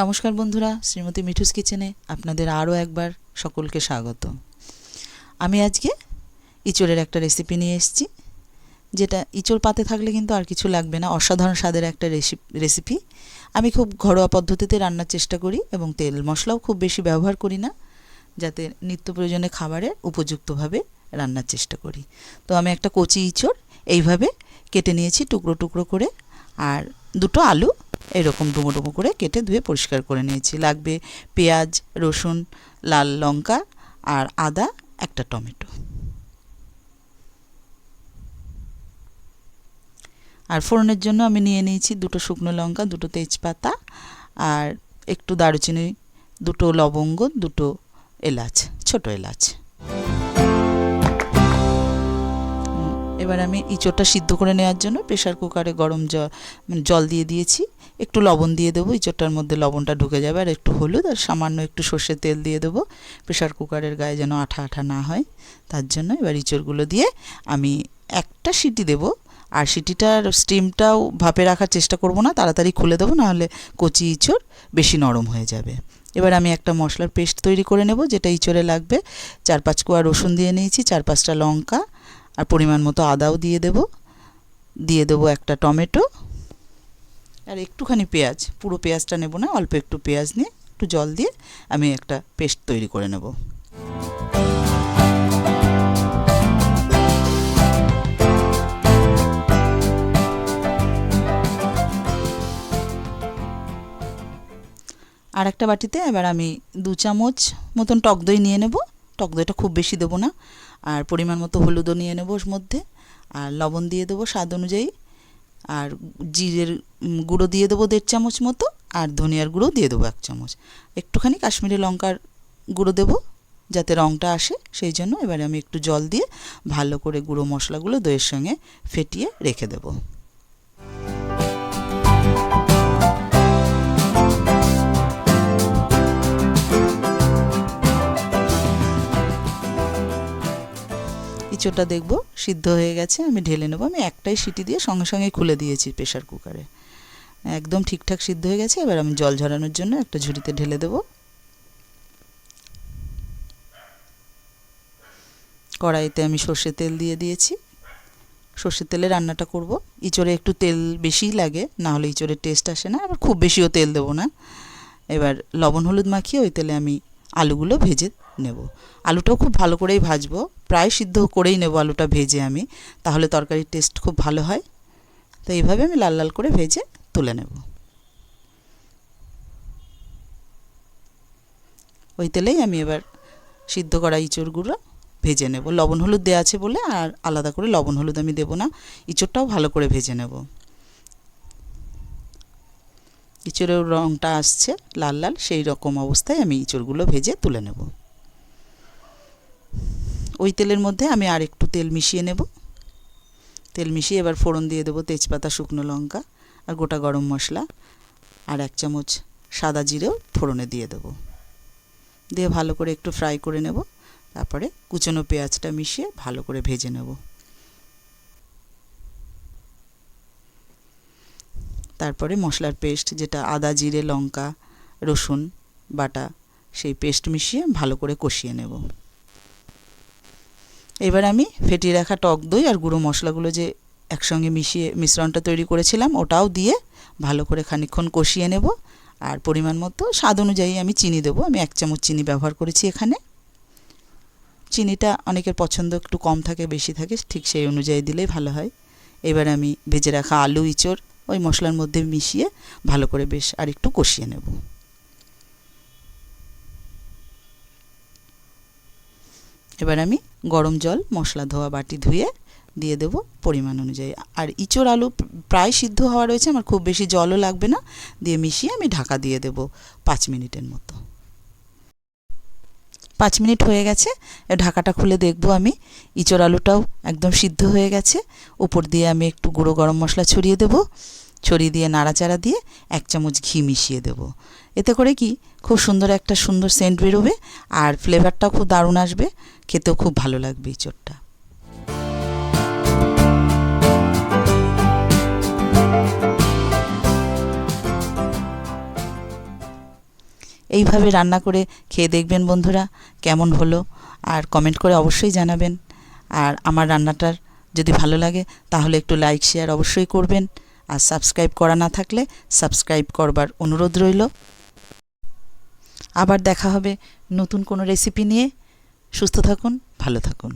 নমস্কার বন্ধুরা, শ্রীমতী মিঠুস কিচেনে আপনাদের আরও একবার সকলকে স্বাগত। আমি আজকে ইঁচড়ের একটা রেসিপি নিয়ে এসেছি, যেটা ইঁচড় পাতে থাকলে কিন্তু আর কিছু লাগবে না, অসাধারণ স্বাদের একটা রেসিপি আমি খুব ঘরোয়া পদ্ধতিতে রান্নার চেষ্টা করি এবং তেল মশলাও খুব বেশি ব্যবহার করি না, যাতে নিত্য প্রয়োজনে খাবারের উপযুক্তভাবে রান্নার চেষ্টা করি। তো আমি একটা কচি ইঁচড় এইভাবে কেটে নিয়েছি টুকরো টুকরো করে, আর দুটো আলু এরকম ডুমো ডুমো করে কেটে ধুয়ে পরিষ্কার করে নিয়েছি। লাগবে পেঁয়াজ, রসুন, লাল লঙ্কা আর আদা, একটা টমেটো। আর ফোড়নের জন্য আমি নিয়ে নিয়েছি দুটো শুকনো লঙ্কা, দুটো তেজপাতা আর একটু দারুচিনি, দুটো লবঙ্গ, দুটো এলাচ, ছোট এলাচ। এবার আমি ইঁচড়টা সিদ্ধ করে নেওয়ার জন্য প্রেশার কুকারে গরম জল মানে জল দিয়ে দিয়েছি। একটু লবণ দিয়ে দেবো, ইঁচড়টার মধ্যে লবণটা ঢুকে যাবে আর একটু হলুদ আর সামান্য একটু সর্ষের তেল দিয়ে দেবো। প্রেশার কুকারের গায়ে যেন আঠা আঠা না হয়, তার জন্য এবার ইঁচড়গুলো দিয়ে আমি একটা সিটি দেবো। আর সিটিটার স্টিমটাও ভাপে রাখার চেষ্টা করব না, তাড়াতাড়ি খুলে দেবো, নাহলে কচি ইঁচড় বেশি নরম হয়ে যাবে। এবার আমি একটা মশলার পেস্ট তৈরি করে নেব, যেটা ইঁচড়ে লাগবে। চার পাঁচ কোয়া রসুন দিয়ে নিয়েছি, চার পাঁচটা লঙ্কা আর পরিমাণ মতো আদাও দিয়ে দেব। দিয়ে দেবো একটা টমেটো আর একটুখানি পেঁয়াজ। পুরো পেঁয়াজটা নেব না, অল্প একটু পেঁয়াজ নিয়ে, একটু জল দিয়ে আমি একটা পেস্ট তৈরি করে নেব। আর একটা বাটিতে এবার আমি দু চামচ মতন টক দই নিয়ে নেব। টক দইটা খুব বেশি দেবো না। আর পরিমাণ মতো হলুদও নিয়ে নেব মধ্যে, আর লবণ দিয়ে দেবো স্বাদ অনুযায়ী, আর জিরের গুঁড়ো দিয়ে দেবো দেড় চামচ মতো, আর ধনিয়ার গুঁড়ো দিয়ে দেবো এক চামচ। একটুখানি কাশ্মীরি লঙ্কার গুঁড়ো দেবো, যাতে রঙটা আসে, সেই জন্য এবারে আমি একটু জল দিয়ে ভালো করে গুঁড়ো মশলাগুলো দইয়ের সঙ্গে ফেটিয়ে রেখে দেবো। ইঁচড়টা দেখব, সিদ্ধ হয়ে গেছে, আমি ঢেলে নেব। আমি একটাই সিটি দিয়ে সঙ্গে সঙ্গে খুলে দিয়েছি প্রেশার কুকারে। একদম ঠিকঠাক সিদ্ধ হয়ে গেছে, এবার আমি জল ঝরানোর জন্য একটা ঝুড়িতে ঢেলে দেবো। কড়াইতে আমি সর্ষে তেল দিয়ে দিয়েছি। সর্ষের তেলে রান্নাটা করব। ইঁচড়ে একটু তেল বেশিই লাগে, না হলে ইঁচড়ের টেস্ট আসে না, আবার খুব বেশিও তেল দেবো না। এবার লবণ হলুদ মাখিয়ে ওই তেলে আমি আলুগুলো ভেজে নেব। আলুটাও খুব ভালো করেই ভাজবো। প্রায় সিদ্ধ করেই নেব আলুটা ভেজে আমি। তাহলে তরকারির টেস্ট খুব ভালো হয়। তো এইভাবে আমি লাল লাল করে ভেজে তুলে নেব। ওই তেলেই আমি এবার সিদ্ধ করা ইঁচড়গুলো ভেজে নেব। লবণ হলুদ দেওয়া আছে বলে আর আলাদা করে লবণ হলুদ আমি দেবো না। ইঁচড়টাও ভালো করে ভেজে নেব। ইঁচড়ের রঙটা আসছে লাল লাল, সেই রকম অবস্থায় আমি ইঁচড়গুলো ভেজে তুলে নেব। ওই তেলের মধ্যে আমি আর একটু তেল মিশিয়ে নেব। তেল মিশিয়ে এবার ফোড়ন দিয়ে দেবো তেজপাতা, শুকনো লঙ্কা আর গোটা গরম মশলা আর এক চামচ সাদা জিরেও ফোড়নে দিয়ে দেবো। দিয়ে ভালো করে একটু ফ্রাই করে নেব। তারপরে কুচনো পেঁয়াজটা মিশিয়ে ভালো করে ভেজে নেব। তারপরে মশলার পেস্ট যেটা আদা, জিরে, লঙ্কা, রসুন, বাটা সেই পেস্ট মিশিয়ে ভালো করে কষিয়ে নেব। এবার আমি ফেটিয়ে রাখা টক দই আর গুঁড়ো মশলাগুলো যে একসঙ্গে মিশিয়ে মিশ্রণটা তৈরি করেছিলাম, ওটাও দিয়ে ভালো করে খানিক্ষণ কষিয়ে নেব। আর পরিমাণ মতো স্বাদ অনুযায়ী আমি চিনি দেবো। আমি এক চামচ চিনি ব্যবহার করেছি এখানে। চিনিটা অনেকের পছন্দ একটু কম থাকে, বেশি থাকে, ঠিক সেই অনুযায়ী দিলেই ভালো হয়। এবার আমি ভেজে রাখা আলু, ইঁচড় ওই মশলার মধ্যে মিশিয়ে ভালো করে বেশ আর একটু কষিয়ে নেব। এবার আমি গরম জল, মশলা ধোয়া বাটি ধুয়ে দিয়ে দেবো পরিমাণ অনুযায়ী। আর ইঁচড় আলু প্রায় সিদ্ধ হওয়া রয়েছে, আমার খুব বেশি জলও লাগবে না, দিয়ে মিশিয়ে আমি ঢাকা দিয়ে দেব পাঁচ মিনিটের মতো। পাঁচ মিনিট হয়ে গেছে ঢাকাটা খুলে দেখব আমি। ইঁচড় আলুটাও একদম সিদ্ধ হয়ে গেছে, উপর দিয়ে আমি একটু গুঁড়ো গরম মশলা ছড়িয়ে দেবো। ছড়িয়ে দিয়ে, নাড়াচাড়া দিয়ে এক চামচ ঘি মিশিয়ে দেব। এতে করে কি, খুব সুন্দর একটা সুন্দর সেন্ট বেরোবে আর ফ্লেভারটাও খুব দারুণ আসবে। খেতেও খুব ভালো লাগবে ইঁচড়টা এইভাবে রান্না করে খেয়ে দেখবেন বন্ধুরা, কেমন হলো? আর কমেন্ট করে অবশ্যই জানাবেন। আর আমার রান্নাটার যদি ভালো লাগে, তাহলে একটু লাইক শেয়ার অবশ্যই করবেন। আর সাবস্ক্রাইব করা না থাকলে সাবস্ক্রাইব করবার অনুরোধ রইল। আবার দেখা হবে নতুন কোনো রেসিপি নিয়ে। সুস্থ থাকুন, ভালো থাকুন।